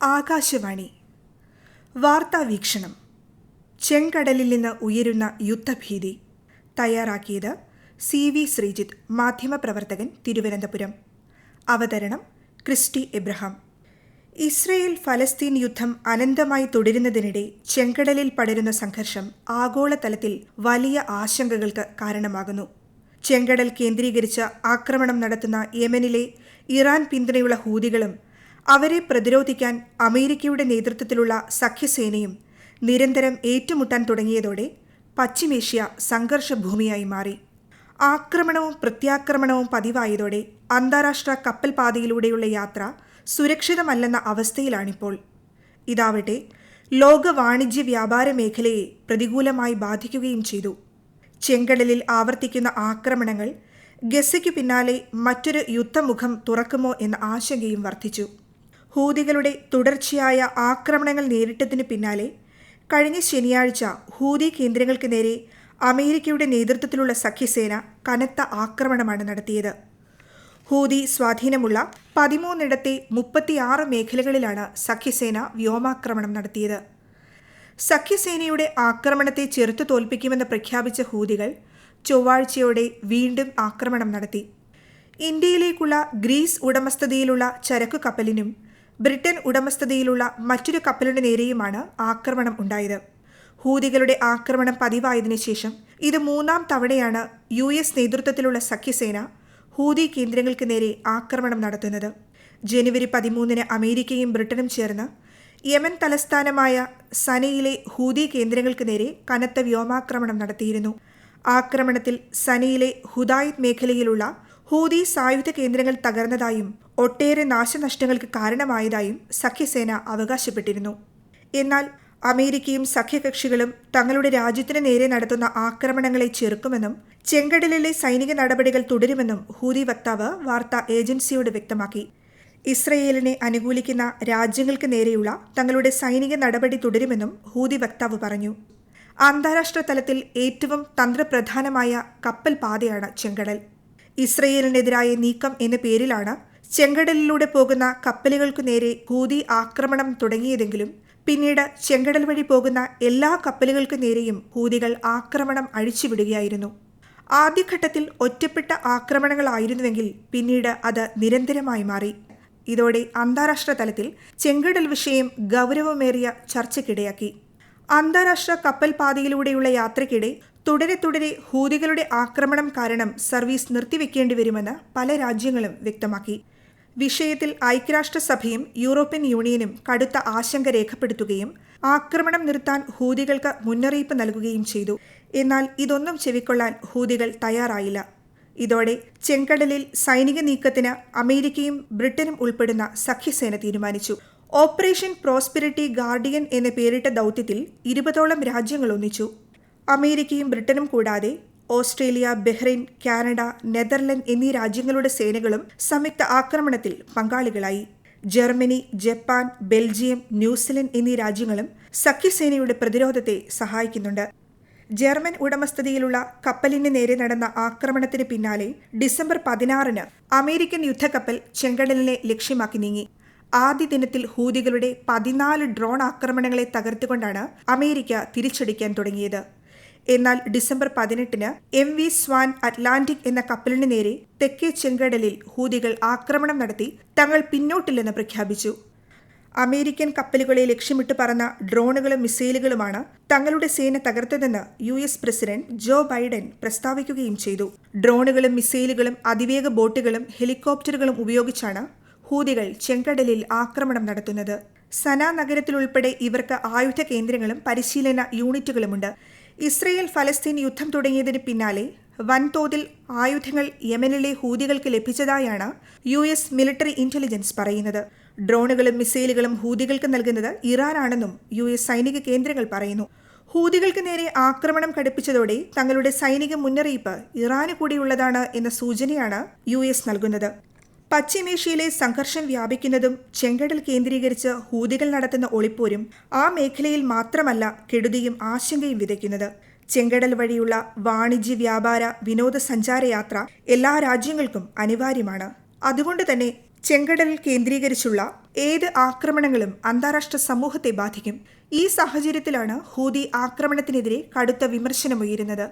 ആകാശവാണി. വാർത്താ വീക്ഷണം. ചെങ്കടലിൽ നിന്ന് ഉയരുന്ന യുദ്ധഭീതി. തയ്യാറാക്കിയത് സി വി ശ്രീജിത്ത് മാധ്യമപ്രവർത്തകൻ തിരുവനന്തപുരം. അവതരണം ക്രിസ്റ്റി എബ്രഹാം. ഇസ്രയേൽ ഫലസ്തീൻ യുദ്ധം അനന്തമായി തുടരുന്നതിനിടെ ചെങ്കടലിൽ പടരുന്ന സംഘർഷം ആഗോളതലത്തിൽ വലിയ ആശങ്കകൾക്ക് കാരണമാകുന്നു. ചെങ്കടൽ കേന്ദ്രീകരിച്ച് ആക്രമണം നടത്തുന്ന യമനിലെ ഇറാൻ പിന്തുണയുള്ള ഹൂതികളും അവരെ പ്രതിരോധിക്കാൻ അമേരിക്കയുടെ നേതൃത്വത്തിലുള്ള സഖ്യസേനയും നിരന്തരം ഏറ്റുമുട്ടാൻ തുടങ്ങിയതോടെ പശ്ചിമേഷ്യ സംഘർഷഭൂമിയായി മാറി. ആക്രമണവും പ്രത്യാക്രമണവും പതിവായതോടെ അന്താരാഷ്ട്ര കപ്പൽ പാതയിലൂടെയുള്ള യാത്ര സുരക്ഷിതമല്ലെന്ന അവസ്ഥയിലാണിപ്പോൾ. ഇതാവട്ടെ ലോക വാണിജ്യ വ്യാപാര മേഖലയെ പ്രതികൂലമായി ബാധിക്കുകയും ചെയ്തു. ചെങ്കടലിൽ ആവർത്തിക്കുന്ന ആക്രമണങ്ങൾ ഗസയ്ക്ക് പിന്നാലെ മറ്റൊരു യുദ്ധമുഖം തുറക്കുമോ എന്ന ആശങ്കയും വർദ്ധിച്ചു. ഹൂതികളുടെ തുടർച്ചയായ ആക്രമണങ്ങൾ നേരിട്ടതിന് പിന്നാലെ കഴിഞ്ഞ ശനിയാഴ്ച ഹൂതി കേന്ദ്രങ്ങൾക്ക് നേരെ അമേരിക്കയുടെ നേതൃത്വത്തിലുള്ള സഖ്യസേന കനത്ത ആക്രമണമാണ് നടത്തിയത്. ഹൂതി സ്വാധീനമുള്ള പതിമൂന്നിടത്തെ മുപ്പത്തിയാറ് മേഖലകളിലാണ് സഖ്യസേന വ്യോമാക്രമണം നടത്തിയത്. സഖ്യസേനയുടെ ആക്രമണത്തെ ചെറുത്തു തോൽപ്പിക്കുമെന്ന് പ്രഖ്യാപിച്ച ഹൂതികൾ ചൊവ്വാഴ്ചയോടെ വീണ്ടും ആക്രമണം നടത്തി. ഇന്ത്യയിലേക്കുള്ള ഗ്രീസ് ഉടമസ്ഥതയിലുള്ള ചരക്കു കപ്പലിനും ബ്രിട്ടൻ ഉടമസ്ഥതയിലുള്ള മറ്റൊരു കപ്പലിനു നേരെയുമാണ് ആക്രമണം ഉണ്ടായത്. ഹൂതികളുടെ ആക്രമണം പതിവായതിനു ശേഷം ഇത് മൂന്നാം തവണയാണ് യു എസ് നേതൃത്വത്തിലുള്ള സഖ്യസേന ഹൂതി കേന്ദ്രങ്ങൾക്ക് നേരെ ആക്രമണം നടത്തുന്നത്. ജനുവരി പതിമൂന്നിന് അമേരിക്കയും ബ്രിട്ടനും ചേർന്ന് യമൻ തലസ്ഥാനമായ സനയിലെ ഹൂതി കേന്ദ്രങ്ങൾക്ക് നേരെ കനത്ത വ്യോമാക്രമണം നടത്തിയിരുന്നു. ആക്രമണത്തിൽ സനയിലെ ഹുദായത് മേഖലയിലുള്ള ഹൂതി സായുധ കേന്ദ്രങ്ങൾ തകർന്നതായും ഒട്ടേറെ നാശനഷ്ടങ്ങൾക്ക് കാരണമായതായും സഖ്യസേന അവകാശപ്പെട്ടിരുന്നു. എന്നാൽ അമേരിക്കയും സഖ്യകക്ഷികളും തങ്ങളുടെ രാജ്യത്തിന് നേരെ നടത്തുന്ന ആക്രമണങ്ങളെ ചെറുക്കുമെന്നും ചെങ്കടലിലെ സൈനിക നടപടികൾ തുടരുമെന്നും ഹൂതി വക്താവ് വാർത്താ ഏജൻസിയോട് വ്യക്തമാക്കി. ഇസ്രയേലിനെ അനുകൂലിക്കുന്ന രാജ്യങ്ങൾക്ക് നേരെയുള്ള തങ്ങളുടെ സൈനിക നടപടി തുടരുമെന്നും ഹൂതി വക്താവ് പറഞ്ഞു. അന്താരാഷ്ട്ര തലത്തിൽ ഏറ്റവും തന്ത്രപ്രധാനമായ കപ്പൽ പാതയാണ് ചെങ്കടൽ. ഇസ്രയേലിനെതിരായ നീക്കം എന്ന പേരിലാണ് ചെങ്കടലിലൂടെ പോകുന്ന കപ്പലുകൾക്കു നേരെ ഹൂതി ആക്രമണം തുടങ്ങിയതെങ്കിലും പിന്നീട് ചെങ്കടൽ വഴി പോകുന്ന എല്ലാ കപ്പലുകൾക്കു നേരെയും ഹൂതികൾ ആക്രമണം അഴിച്ചുവിടുകയായിരുന്നു. ആദ്യഘട്ടത്തിൽ ഒറ്റപ്പെട്ട ആക്രമണങ്ങളായിരുന്നുവെങ്കിൽ പിന്നീട് അത് നിരന്തരമായി മാറി. ഇതോടെ അന്താരാഷ്ട്ര തലത്തിൽ ചെങ്കടൽ വിഷയം ഗൗരവമേറിയ ചർച്ചയ്ക്കിടയാക്കി. അന്താരാഷ്ട്ര കപ്പൽ പാതയിലൂടെയുള്ള യാത്രയ്ക്കിടെ തുടരെ തുടരെ ഹൂതികളുടെ ആക്രമണം കാരണം സർവീസ് നിർത്തിവെക്കേണ്ടി വരുമെന്ന് പല രാജ്യങ്ങളും വ്യക്തമാക്കി. വിഷയത്തിൽ ഐക്യരാഷ്ട്രസഭയും യൂറോപ്യൻ യൂണിയനും കടുത്ത ആശങ്ക രേഖപ്പെടുത്തുകയും ആക്രമണം നിർത്താൻ ഹൂതികൾക്ക് മുന്നറിയിപ്പ് നൽകുകയും ചെയ്തു. എന്നാൽ ഇതൊന്നും ചെവിക്കൊള്ളാൻ ഹൂതികൾ തയ്യാറായില്ല. ഇതോടെ ചെങ്കടലിൽ സൈനിക നീക്കത്തിന് അമേരിക്കയും ബ്രിട്ടനും ഉൾപ്പെടുന്ന സഖ്യസേന തീരുമാനിച്ചു. ഓപ്പറേഷൻ പ്രോസ്പിരിറ്റി ഗാർഡിയൻ എന്ന പേരിട്ട ദൗത്യത്തിൽ ഇരുപതോളം രാജ്യങ്ങൾ ഒന്നിച്ചു. അമേരിക്കയും ബ്രിട്ടനും കൂടാതെ ഓസ്ട്രേലിയ ബഹ്റൈൻ കാനഡ നെതർലൻഡ് എന്നീ രാജ്യങ്ങളുടെ സേനകളും സംയുക്ത ആക്രമണത്തിൽ പങ്കാളികളായി. ജർമ്മനി ജപ്പാൻ ബെൽജിയം ന്യൂസിലൻഡ് എന്നീ രാജ്യങ്ങളും സഖ്യസേനയുടെ പ്രതിരോധത്തെ സഹായിക്കുന്നുണ്ട്. ജർമ്മൻ ഉടമസ്ഥതയിലുള്ള കപ്പലിന് നേരെ നടന്ന ആക്രമണത്തിന് പിന്നാലെ ഡിസംബർ പതിനാറിന് അമേരിക്കൻ യുദ്ധക്കപ്പൽ ചെങ്കടലിനെ ലക്ഷ്യമാക്കി നീങ്ങി. ആദ്യ ദിനത്തിൽ ഹൂതികളുടെ പതിനാല് ഡ്രോൺ ആക്രമണങ്ങളെ തകർത്തുകൊണ്ടാണ് അമേരിക്ക തിരിച്ചടിക്കാൻ തുടങ്ങിയത്. എന്നാൽ ഡിസംബർ പതിനെട്ടിന് എം വി സ്വാൻ അറ്റ്ലാന്റിക് എന്ന കപ്പലിന് നേരെ തെക്കേ ചെങ്കടലിൽ ഹൂതികൾ ആക്രമണം നടത്തി തങ്ങൾ പിന്നോട്ടില്ലെന്ന് പ്രഖ്യാപിച്ചു. അമേരിക്കൻ കപ്പലുകളെ ലക്ഷ്യമിട്ട് പറന്ന ഡ്രോണുകളും മിസൈലുകളുമാണ് തങ്ങളുടെ സേന തകർത്തതെന്ന് U S president Joe Biden പ്രസ്താവിക്കുകയും ചെയ്തു. ഡ്രോണുകളും മിസൈലുകളും അതിവേഗ ബോട്ടുകളും ഹെലികോപ്റ്ററുകളും ഉപയോഗിച്ചാണ് ഹൂതികൾ ചെങ്കടലിൽ ആക്രമണം നടത്തുന്നത്. സന നഗരത്തിലുൾപ്പെടെ ഇവർക്ക് ആയുധ കേന്ദ്രങ്ങളും പരിശീലന യൂണിറ്റുകളുമുണ്ട്. ഇസ്രയേൽ ഫലസ്തീൻ യുദ്ധം തുടങ്ങിയതിന് പിന്നാലെ വൻതോതിൽ ആയുധങ്ങൾ യമനിലെ ഹൂതികൾക്ക് ലഭിച്ചതായാണ് യു എസ് മിലിറ്ററി ഇന്റലിജൻസ് പറയുന്നത്. ഡ്രോണുകളും മിസൈലുകളും ഹൂതികൾക്ക് നൽകുന്നത് ഇറാനാണെന്നും യു എസ് സൈനിക കേന്ദ്രങ്ങൾ പറയുന്നു. ഹൂതികൾക്ക് നേരെ ആക്രമണം ഘടിപ്പിച്ചതോടെ തങ്ങളുടെ സൈനിക മുന്നറിയിപ്പ് ഇറാന് കൂടിയുള്ളതാണ് എന്ന സൂചനയാണ് യു എസ് നൽകുന്നത്. പശ്ചിമേഷ്യയിലെ സംഘർഷം വ്യാപിക്കുന്നതും ചെങ്കടൽ കേന്ദ്രീകരിച്ച് ഹൂതികൾ നടത്തുന്ന ഒളിപ്പോരും ആ മേഖലയിൽ മാത്രമല്ല കെടുതിയും ആശങ്കയും വിതയ്ക്കുന്നത്. ചെങ്കടൽ വഴിയുള്ള വാണിജ്യ വ്യാപാര വിനോദസഞ്ചാര യാത്ര എല്ലാ രാജ്യങ്ങൾക്കും അനിവാര്യമാണ്. അതുകൊണ്ട് തന്നെ ചെങ്കടൽ കേന്ദ്രീകരിച്ചുള്ള ഏത് ആക്രമണങ്ങളും അന്താരാഷ്ട്ര സമൂഹത്തെ ബാധിക്കും. ഈ സാഹചര്യത്തിലാണ് ഹൂതി ആക്രമണത്തിനെതിരെ കടുത്ത വിമർശനമുയരുന്നത്.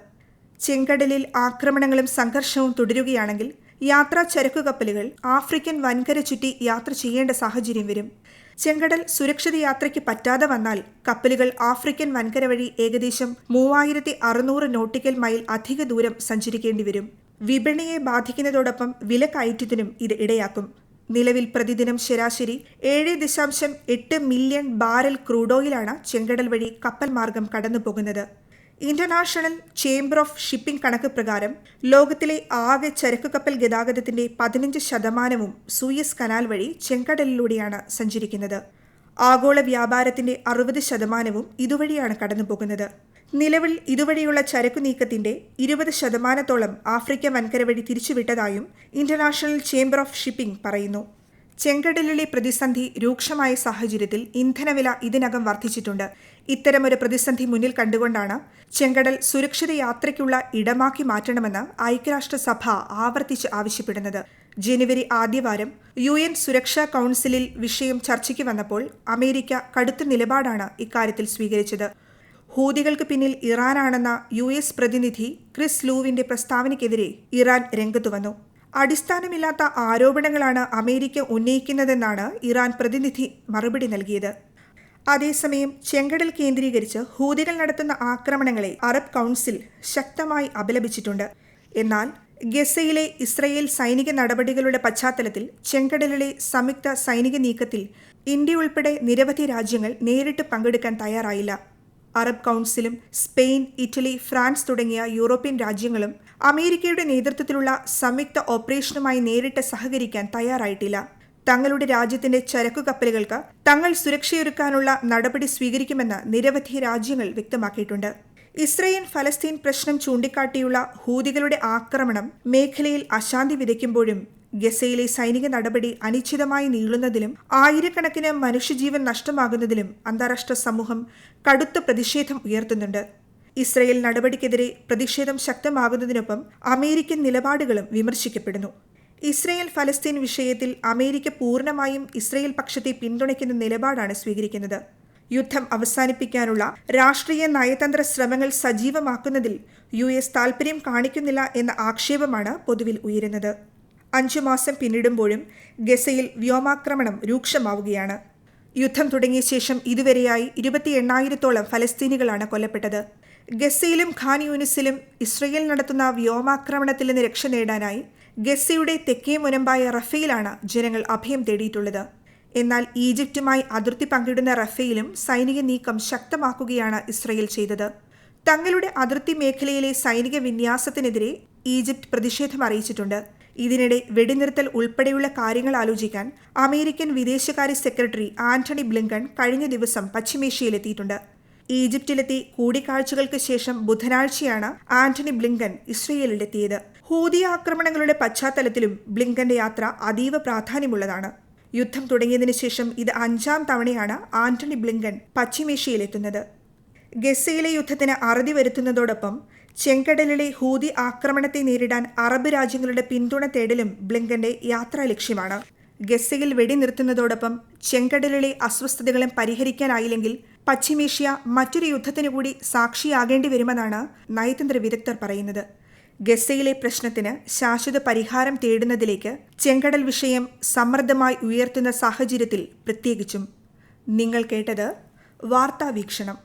ചെങ്കടലിൽ ആക്രമണങ്ങളും സംഘർഷവും തുടരുകയാണെങ്കിൽ യാത്രാ ചരക്കു കപ്പലുകൾ ആഫ്രിക്കൻ വൻകര ചുറ്റി യാത്ര ചെയ്യേണ്ട സാഹചര്യം വരും. ചെങ്കടൽ സുരക്ഷിത യാത്രയ്ക്ക് പറ്റാതെ വന്നാൽ കപ്പലുകൾ ആഫ്രിക്കൻ വൻകര വഴി ഏകദേശം മൂവായിരത്തി അറുന്നൂറ് നോട്ടിക്കൽ മൈൽ അധിക ദൂരം സഞ്ചരിക്കേണ്ടി വരും. വിപണിയെ ബാധിക്കുന്നതോടൊപ്പം വില കയറ്റത്തിനും ഇത് ഇടയാക്കും. നിലവിൽ പ്രതിദിനം ശരാശരി ഏഴ് ദശാംശം എട്ട് മില്യൺ ബാരൽ ക്രൂഡ് ഓയിലാണ് ചെങ്കടൽ വഴി കപ്പൽ മാർഗം കടന്നുപോകുന്നത്. ഇന്റർനാഷണൽ ചേംബർ ഓഫ് ഷിപ്പിംഗ് കണക്ക് പ്രകാരം ലോകത്തിലെ ആകെ ചരക്ക് കപ്പൽ ഗതാഗതത്തിന്റെ പതിനഞ്ച് ശതമാനവും സൂയസ് കനാൽ വഴി ചെങ്കടലിലൂടെയാണ് സഞ്ചരിക്കുന്നത്. ആഗോള വ്യാപാരത്തിന്റെ അറുപത് ശതമാനവും ഇതുവഴിയാണ് കടന്നുപോകുന്നത്. നിലവിൽ ഇതുവഴിയുള്ള ചരക്കു നീക്കത്തിന്റെ ഇരുപത് ശതമാനത്തോളം ആഫ്രിക്ക വൻകര വഴി തിരിച്ചുവിട്ടതായും ഇന്റർനാഷണൽ ചേംബർ ഓഫ് ഷിപ്പിംഗ് പറയുന്നു. ചെങ്കടലിലെ പ്രതിസന്ധി രൂക്ഷമായ സാഹചര്യത്തിൽ ഇന്ധനവില ഇതിനകം വർദ്ധിച്ചിട്ടുണ്ട്. ഇത്തരമൊരു പ്രതിസന്ധി മുന്നിൽ കണ്ടുകൊണ്ടാണ് ചെങ്കടൽ സുരക്ഷിത യാത്രയ്ക്കുള്ള ഇടമാക്കി മാറ്റണമെന്ന് ഐക്യരാഷ്ട്രസഭ ആവർത്തിച്ച് ആവശ്യപ്പെടുന്നത്. ജനുവരി ആദ്യവാരം യു എൻ സുരക്ഷാ കൌൺസിലിൽ വിഷയം ചർച്ചയ്ക്ക് വന്നപ്പോൾ അമേരിക്ക കടുത്ത നിലപാടാണ് ഇക്കാര്യത്തിൽ സ്വീകരിച്ചത്. ഹൂതികൾക്ക് പിന്നിൽ ഇറാനാണെന്ന യു എസ് പ്രതിനിധി ക്രിസ് ലൂവിന്റെ പ്രസ്താവനയ്ക്കെതിരെ ഇറാൻ രംഗത്തു വന്നു. അടിസ്ഥാനമില്ലാത്ത ആരോപണങ്ങളാണ് അമേരിക്ക ഉന്നയിക്കുന്നതെന്നാണ് ഇറാൻ പ്രതിനിധി മറുപടി നൽകിയത്. അതേസമയം ചെങ്കടൽ കേന്ദ്രീകരിച്ച് ഹൂതികൾ നടത്തുന്ന ആക്രമണങ്ങളെ അറബ് കൗൺസിൽ ശക്തമായി അപലപിച്ചിട്ടുണ്ട്. എന്നാൽ ഗസയിലെ ഇസ്രയേൽ സൈനിക നടപടികളുടെ പശ്ചാത്തലത്തിൽ ചെങ്കടലിലെ സംയുക്ത സൈനിക നീക്കത്തിൽ ഇന്ത്യ ഉൾപ്പെടെ നിരവധി രാജ്യങ്ങൾ നേരിട്ട് പങ്കെടുക്കാൻ തയ്യാറായില്ല. അറബ് കൗൺസിലും സ്പെയിൻ ഇറ്റലി ഫ്രാൻസ് തുടങ്ങിയ യൂറോപ്യൻ രാജ്യങ്ങളും അമേരിക്കയുടെ നേതൃത്വത്തിലുള്ള സംയുക്ത ഓപ്പറേഷനുമായി നേരിട്ട് സഹകരിക്കാൻ തയ്യാറായിട്ടില്ല. തങ്ങളുടെ രാജ്യത്തിന്റെ ചരക്കു കപ്പലുകൾക്ക് തങ്ങൾ സുരക്ഷയൊരുക്കാനുള്ള നടപടി സ്വീകരിക്കുമെന്ന് നിരവധി രാജ്യങ്ങൾ വ്യക്തമാക്കിയിട്ടുണ്ട്. ഇസ്രയേൽ ഫലസ്തീൻ പ്രശ്നം ചൂണ്ടിക്കാട്ടിയുള്ള ഹൂതികളുടെ ആക്രമണം മേഖലയിൽ അശാന്തി വിതയ്ക്കുമ്പോഴും ഗസയിലെ സൈനിക നടപടി അനിശ്ചിതമായി നീളുന്നതിലും ആയിരക്കണക്കിന് മനുഷ്യജീവൻ നഷ്ടമാകുന്നതിലും അന്താരാഷ്ട്ര സമൂഹം കടുത്ത പ്രതിഷേധം ഉയർത്തുന്നുണ്ട്. ഇസ്രയേൽ നടപടിക്കെതിരെ പ്രതിഷേധം ശക്തമാകുന്നതിനൊപ്പം അമേരിക്കൻ നിലപാടുകളും വിമർശിക്കപ്പെടുന്നു. ഇസ്രയേൽ ഫലസ്തീൻ വിഷയത്തിൽ അമേരിക്ക പൂർണമായും ഇസ്രയേൽ പക്ഷത്തെ പിന്തുണയ്ക്കുന്ന നിലപാടാണ് സ്വീകരിക്കുന്നത്. യുദ്ധം അവസാനിപ്പിക്കാനുള്ള രാഷ്ട്രീയ നയതന്ത്ര ശ്രമങ്ങൾ സജീവമാക്കുന്നതിൽ യു എസ് കാണിക്കുന്നില്ല എന്ന ആക്ഷേപമാണ് പൊതുവിൽ ഉയരുന്നത്. അഞ്ചു മാസം പിന്നിടുമ്പോഴും ഗസയിൽ വ്യോമാക്രമണം രൂക്ഷമാവുകയാണ്. യുദ്ധം തുടങ്ങിയ ശേഷം ഇതുവരെയായി ഇരുപത്തി എണ്ണായിരത്തോളം ഫലസ്തീനികളാണ് കൊല്ലപ്പെട്ടത്. ഗസയിലും ഖാൻ യൂനിസിലും ഇസ്രയേൽ നടത്തുന്ന വ്യോമാക്രമണത്തിൽ നിന്ന് രക്ഷ നേടാനായി ഗസയുടെ തെക്കേ മുനമ്പായ റഫയിലാണ് ജനങ്ങൾ അഭയം തേടിയിട്ടുള്ളത്. എന്നാൽ ഈജിപ്തുമായി അതിർത്തി പങ്കിടുന്ന റഫയിലും സൈനിക നീക്കം ശക്തമാക്കുകയാണ് ഇസ്രയേൽ ചെയ്തത്. തങ്ങളുടെ അതിർത്തി മേഖലയിലെ സൈനിക വിന്യാസത്തിനെതിരെ ഈജിപ്ത് പ്രതിഷേധം അറിയിച്ചിട്ടുണ്ട്. ഇതിനിടെ വെടിനിർത്തൽ ഉൾപ്പെടെയുള്ള കാര്യങ്ങൾ ആലോചിക്കാൻ അമേരിക്കൻ വിദേശകാര്യ സെക്രട്ടറി ആന്റണി ബ്ലിങ്കൺ കഴിഞ്ഞ ദിവസം പശ്ചിമേഷ്യയിലെത്തിയിട്ടുണ്ട്. ഈജിപ്തിലെത്തി കൂടിക്കാഴ്ചകൾക്ക് ശേഷം ബുധനാഴ്ചയാണ് ആന്റണി ബ്ലിങ്കൻ ഇസ്രയേലിലെത്തിയത്. ഹൂതി ആക്രമണങ്ങളുടെ പശ്ചാത്തലത്തിലും ബ്ലിങ്കന്റെ യാത്ര അതീവ പ്രാധാന്യമുള്ളതാണ്. യുദ്ധം തുടങ്ങിയതിനു ശേഷം ഇത് അഞ്ചാം തവണയാണ് ആന്റണി ബ്ലിങ്കൻ പശ്ചിമേഷ്യയിലെത്തുന്നത്. ഗസയിലെ യുദ്ധത്തിന് അറുതി വരുത്തുന്നതോടൊപ്പം ചെങ്കടലിലെ ഹൂതി ആക്രമണത്തെ നേരിടാൻ അറബ് രാജ്യങ്ങളുടെ പിന്തുണ തേടലും ബ്ലിങ്കന്റെ യാത്രാ ലക്ഷ്യമാണ് ഗസയിൽ വെടിനിർത്തുന്നതോടൊപ്പം ചെങ്കടലിലെ അസ്വസ്ഥതകളും പരിഹരിക്കാനായില്ലെങ്കിൽ പശ്ചിമേഷ്യ മറ്റൊരു യുദ്ധത്തിനു കൂടി സാക്ഷിയാകേണ്ടി വരുമെന്നാണ് നയതന്ത്ര വിദഗ്ധർ പറയുന്നത്. ഗസയിലെ പ്രശ്നത്തിന് ശാശ്വത പരിഹാരം തേടുന്നതിലേക്ക് ചെങ്കടൽ വിഷയം സമ്മർദ്ദമായി ഉയർത്തുന്ന സാഹചര്യത്തിൽ പ്രത്യേകിച്ചും. നിങ്ങൾ കേട്ടത് വാർത്താ വീക്ഷണം.